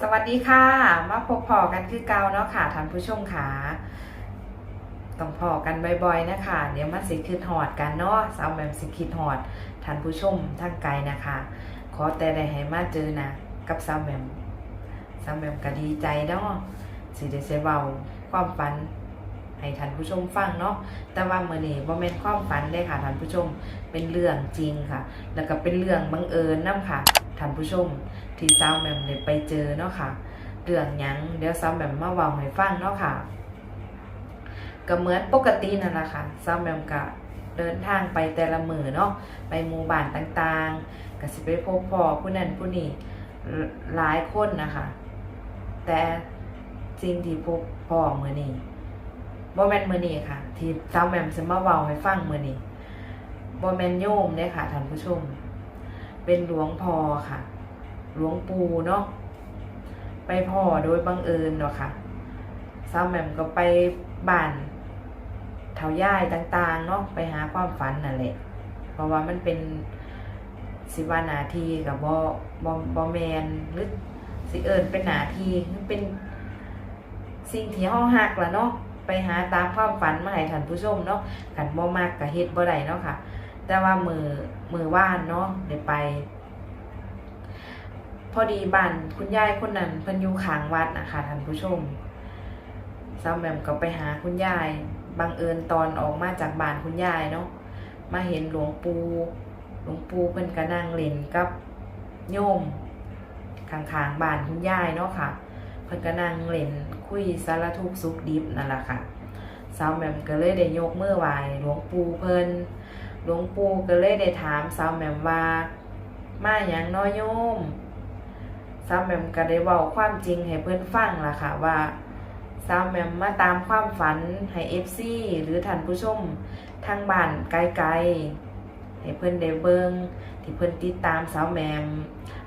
สวัสดีค่ะ มาพบพอกันคือเกาเนาะค่ะท่านผู้ชมค่ะต้องพอกันบ่อยๆนะคะ เดี๋ยวมันสิคิดหอดกันเนาะสาวแหมมสิคิดหอดท่านผู้ชมทางไกลนะคะ ขอแต่ได้ให้มาเจอนะกับสาวแหมมสาวแหมมก็ดีใจเนาะสิได้เสเว้าความฝันให้ท่านผู้ชมฟังเนาะ แต่ว่าเมื้อนี้บ่แม่นความฝันเด้ค่ะท่านผู้ชม เป็นเรื่องจริงค่ะ แล้วก็เป็นเรื่องบังเอิญนํค่ะ ท่านผู้ชมที่สาวแหมมได้ไปเจอเนาะค่ะเรื่องหยังเดี๋ยวสาวแหมมมาเว้าให้ฟังเนาะค่ะก็เหมือนปกตินั่นแหละค่ะสาวแหมมก็เดินทางไปแต่ละมือเนาะไปหมู่บ้านต่างๆก็สิไปพบพ่อผู้นั้นผู้นี้หลายคนนะคะแต่สิ่งที่พบพ่อมื้อนี้บ่แม่นมื้อนี้ค่ะ ที่สาวแมมสิมาเว้าให้ฟังมื้อนี้บ่แม่นโยมเด้ค่ะท่านผู้ชม เป็นหลวงพ่อค่ะ หลวงปู่เนาะไปพ่อโดยบังเอิญเนาะค่ะสาวแหม่มก็ไปบ้านเถาย่ายต่างๆเนาะไปหาความฝันนั่นแหละเพราะว่ามันเป็นสิวานาทีกับบอบอบอแมนหรือสิเอิญเป็นหนาทีมันเป็นสิ่งที่ห้องหักละเนาะไปหาตามความฝันมาให้ท่านผู้ชมเนาะขันบ่มากกับเฮ็ดบ่ได้เนาะค่ะ แต่ว่ามือมือว่านเนาะได้ไป พอดีบ้านคุณยายคนนั้นเพิ่นอยู่ข้างวัดนะคะท่านผู้ชมสาวแหม่มก็ไปหาคุณยายบังเอิญตอนออกมาจากบ้านคุณยายเนาะมาเห็นหลวงปู่หลวงปู่เพิ่นก็นั่งเล่นกับโยมข้างๆบ้านคุณยายเนาะค่ะ เพิ่นก็นั่งเล่นคุยสารทุกข์สุขดิบนั่นแหละค่ะสาวแหม่มก็เลยได้ยกมือไหว้หลวงปู่เพิ่น หลวงปู่ก็เลยได้ถามสาวแหม่มว่า มาหยังน้อยโยมสาวแหมมก็ได้เว้าความจริงให้เพื่อนฟังล่ะค่ะว่าสาวแหมมมาตามความฝันให้เอฟซีหรือท่านผู้ชมทางบ้านไกลๆให้เพื่อนได้เบิงที่เพื่อนติดตามสาวแหมม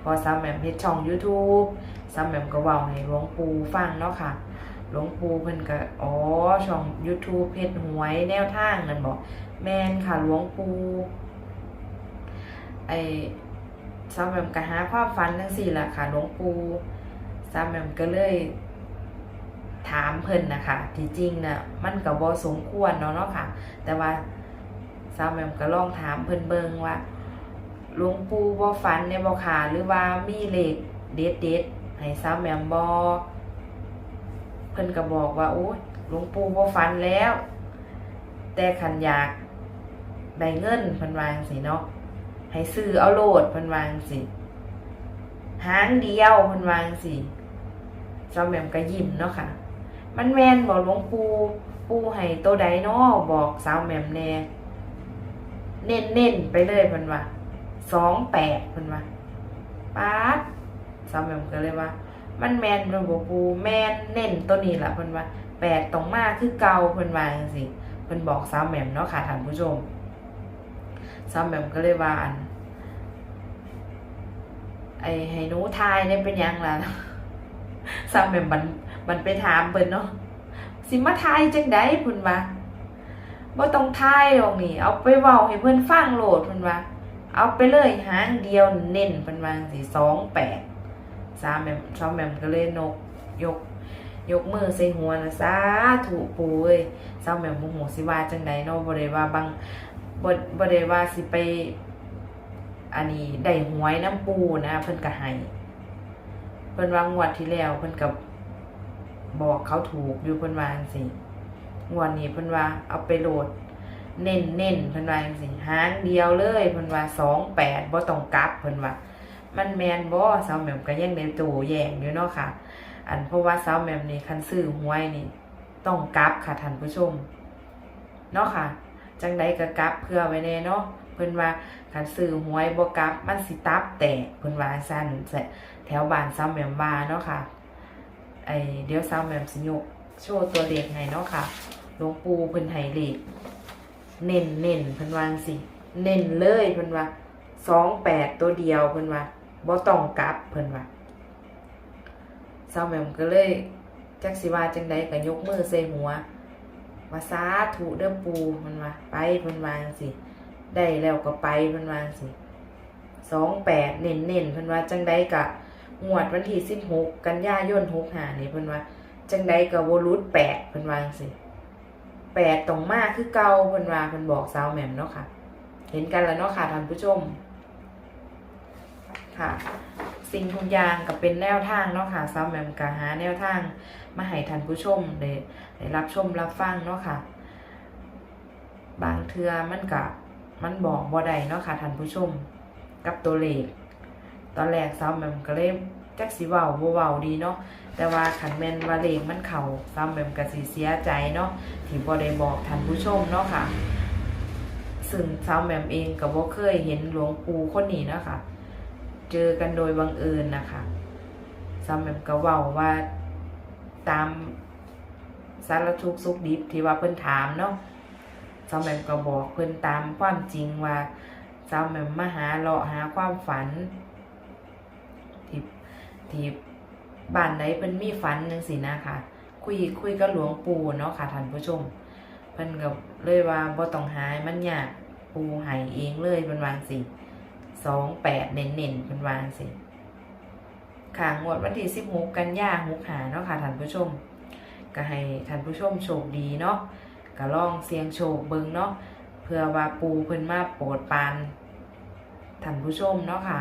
พอสาวแหมมเฮ็ดช่อง YouTube สาวแหมมก็เว้าให้หลวงปู่ฟังเนาะค่ะหลวงปู่เพิ่นก็อ๋อช่อง YouTube เฮ็ดหวยแนวทางนั่นบอก แมนค่ะหลวงปู่ไอซาแมมก็หาความฝันทั้งสี่แหละค่ะหลวงปู่ซาแมมก็เลย ถามเพิ่นนะคะที่จริงน่ะมันก็บ่สมควรเนาะเนาะค่ะ แต่ว่าซาแมมก็ลองถามเพิ่นเบิงว่าหลวงปู่บ่ฝันเนี่ยบ่ค่ะหรือว่ามีเลขเด็ดเด็ดๆให้ซาแมมบ่เพิ่นก็บอกว่าโอ้ยหลวงปู่บ่ฝันแล้ว แต่ขันอยาก ได้เงินเพิ่นวาจังซี่เนาะให้ซื้อเอาโลดเพิ่นวาจังสิหางเดียวเพิ่นวาจังสิซอมแหม่มก็ยิ้มเนาะค่ะ มันแม่นบอกหลวงปู่ปู่ให้ตัวใดเนาะบอกสาวแหม่มแน่เน้นเน้นไปเลยเพิ่นว่าสองแปดเพิ่นว่าป๊าดสาวแหม่มก็เลยว่า มันแมนบ่บ่ปู่แมนเน้นตัวนี้ล่ะเพิ่นว่าแปดต้องมาคือเก่าเพิ่นว่าจังซี่เพิ่นบอกสาวแหม่มเนาะค่ะท่านผู้ชม ซ้ำแบบก็เลยว่าอันไอ้ให้หนูทายเนี่ยเป็นยังล่ะซ้ำแบบมันมันไปถามเพิ่นเนาะสิมาทายจังไดเพิ่นว่าบ่ต้องทายหรอกนี่ เอาไปเว้าให้เพิ่นฟังโหลดเพิ่นว่าเอาไปเลยหางเดียวเน้นเพิ่นว่าสิ28สามแบบซ้ำแบบก็เลยนกยกยกมือใส่หัวนะสาธุปู่เอ้ยซ้ำแบบโมโหสิว่าจังไดเนาะบ่ได้ว่าบาง บ่บ่ได้ว่าสิไป อันนี้ได้หวยน้ำปูนะเพิ่นก็ให้เพิ่นว่างวดที่แล้ว เพิ่นก็บบอกเขาถูกอยู่เพิ่นว่าจังวดนี้เพิ่นว่า เอาไปโหลด เน้นเน้นเพิ่นว่าจังซี่หางเดียวเลยเพิ่นว่า28บ่ต้องกลับเพิ่นว่า มันแมนบ่สาวแหม่มก็ยังได้โตแย้งอยู่เนาะค่ะ อันเพราะว่าสาวแหม่มนี่คันซื้อหวยนี่ ต้องกลับค่ะท่านผู้ชมเนาะค่ะ จังใดก็กลับเพื่อไว้แน่เนาะเพิ่นว่าคันซื้อหวยบ่กลับมันสิตับแตกเพิ่นว่าซั่นแถวบ้านซ้ำแหม่มว่าเนาะค่ะไอเดี๋ยวซ้ำแหม่มสิยกโชว์ตัวเลขให้เนาะค่ะหลวงปู่เพิ่นให้เลขเน้นเน้นเพิ่นว่าจังซี่เน้นเลยเพิ่นว่า28ตัวเดียวเพิ่นว่าบ่ต้องกลับเพิ่นว่าซ้ำแหม่มก็เลยจักสิว่าจังใดก็ยกมือใส่หัว ว่าสาธุเด้อปูมันว่าไปเพิ่นวางซี่ได้แล้วก็ไปเพิ่นวางซี่สองแปดเน้นเน้นพิ่นว่าจังใดกะงวดวันที่16กันยายน65นี่พิ่นว่าจังใดก็บ่รุดแปดพิ่นว่างซี่แปดตรงมากคือเก่าพิ่นว่าพิ่นบอกสาวแหม่มเนาะค่ะ เห็นกันแล้วเนาะค่ะท่านผู้ชมค่ะ สิ่งทุกอย่างก็เป็นแนวทางเนาะค่ะสาวแหม่มก็หาแนวทางมาให้ท่านผู้ชมได้ได้รับชมรับฟังเนาะค่ะ บางเทื่อมันก็มันบอกบ่ได้เนาะค่ะท่านผู้ชม กับตัวเลขตอนแรกสาวแหม่มก็เลยจักสิเว้าบ่เว้าดีเนาะแต่ว่าขันแมนว่าเลขมันเข้าซ้ำแบบกสิเสียใจเนาะที่บ่ได้บอกท่านผู้ชมเนาะค่ะซึ่งซ้ำแหม่มเองก็บ่เคยเห็นหลวงปู่คนนี้เนาะค่ะ เจอกันโดยบังเอิญนะคะซ้ำแหม่มก็เว้าว่าตามสารทุกข์สุขดิบที่ว่าเพิ่นถามเนาะซ้ำแหม่มก็บอกเพิ่นตามความจริงว่าซ้ำแหม่มมาหาเลาะหาความฝันที่ที่บ้านไหนเพิ่นมีฝันจังซี่นะค่ะคุยคุยกับหลวงปู่เนาะค่ะท่านผู้ชมเพิ่นก็เลยว่าบ่ต้องหายมันยากปู่ให้เองเลยเพิ่นว่า จังซี่28เน้นๆเพิ่นว่าจังซี่ค่ะงวดวันที่16กันยายน65เนาะค่ะท่านผู้ชม ก็ให้ท่านผู้ชมโชคดีเนาะก็ลองเสียงโชคเบิงเนาะเพื่อว่าปูเพิ่นมาโปรดปานท่านผู้ชมเนาะค่ะ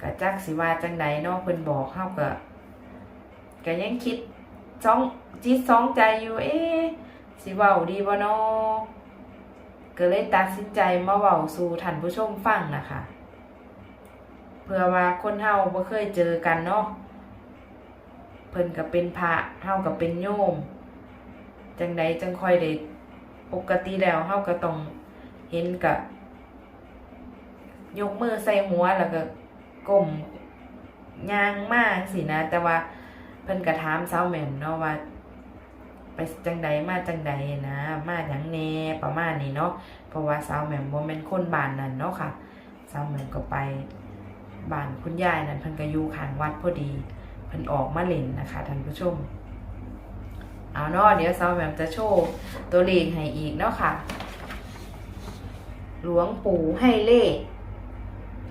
ก็จักสิว่าจังใดเนาะเพิ่นบอกเฮาก็ก็ยังคิดจ้องจิตสองใจอยู่เอ๊สิว้าดีบ่เนาะ ก็เลยตัดสินใจมาเว้าสู่ท่านผู้ชมฟังนะคะ เพื่อว่าคนเฮาบ่เคยเจอกันเนาะเพิ่นก็เป็นพระเฮาก็เป็นโยม จังใดจังค่อยได้ปกติแล้วเฮาก็ต้องเห็นก็ยกมือใส่หัวแล้วก็กลมย่างมากสินะ แต่ว่าเพิ่นกระถามสาวแหม่มเนาะว่า ไปจังใดมาจังใดนะ มาหยังแน่ประมาณนี้เนาะเพราะว่าสาวแหม่มบ่แม่นคนบ้านนั้นเนาะค่ะสาวแหม่มก็ไปบ้านคุณยายนั่นเพิ่นก็อยู่ข้างวัดพอดีเพิ่นออกมาเล่นนะคะท่านผู้ชมเอาเนาะเดี๋ยวสาวแหม่มจะโชว์ตัวเลขให้อีกเนาะค่ะ หลวงปู่ให้เลข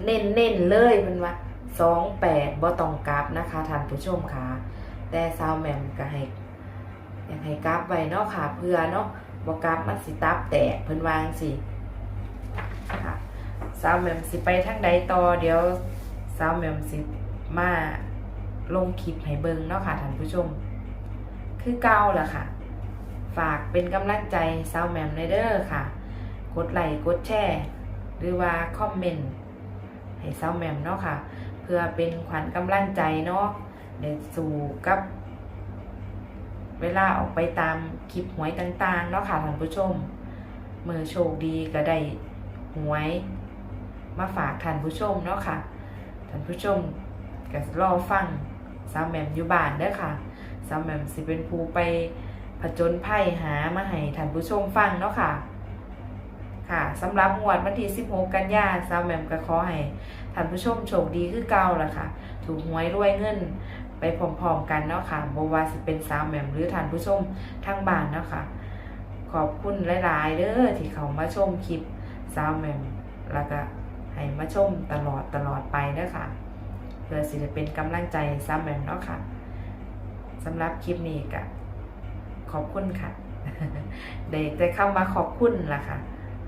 เน้นเน้นๆเลยมันว่าสองแปดบ่ต้องกลับนะคะท่านผู้ชมค่ะ แต่ซาวแหม่มก็ให้ อยากให้กลับไว้เนาะค่ะเพื่อเนาะบ่กลับมันสิตับแตกเพิ่นวางสิค่ะซาวแมมสิไปทางใดต่อเดี๋ยวซาวแมมสิมาลงคลิปให้เบิงเนาะค่ะท่านผู้ชม คือเก่าล่ะค่ะ ฝากเป็นกำลังใจซาวแหมมในเด้อค่ะ กดไลค์กดแชร์หรือว่าคอมเมนต์ให้เศร้าแมมเนาะค่ะ เพื่อเป็นขวัญกำลังใจเนาะเดี๋ยวสู่กับ เวลาออกไปตามคลิปหวยต่างๆเนาะค่ะท่านผู้ชมเมื่อโชคดีก็ได้หวยมาฝากท่านผู้ชมเนาะค่ะท่านผู้ชมก็รอฟังสาวแหม่มอยู่บ้านเด้อค่ะสาวแหม่มสิเป็นผู้ไปผจญภัยหามาให้ท่านผู้ชมฟังเนาะค่ะค่ะสำหรับงวดวันที่16 กันยาสาวแหม่มก็ขอให้ท่านผู้ชมโชคดีคือเก่าล่ะค่ะ ถูกหวยรวยเงิน ไปพร้อมๆกันเนาะค่ะบว่าสิเป็นสาวแหม่มหรือท่านผู้ชมทางบ้านเนาะค่ะ ขอบคุณหลายๆเด้อที่เขามาชมคลิปสาวแหม่มแล้วก็ให้มาชมตลอดตลอดไปเด้อค่ะ เพื่อสิจะเป็นกำลังใจสาวแหม่มเนาะค่ะสำหรับคลิปนี้ก็ขอบคุณค่ะได้ได้เข้ามาขอบคุณล่ะค่ะ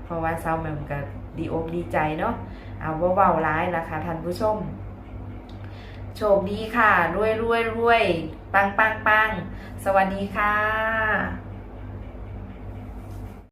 เพราะว่าเศร้าแหม่มก็ดีอกดีใจเนาะเอาว่าเบาร้ายนะคะท่านผู้ชม โชคดีค่ะ รวยรวยรวยปังปังปังสวัสดีค่ะ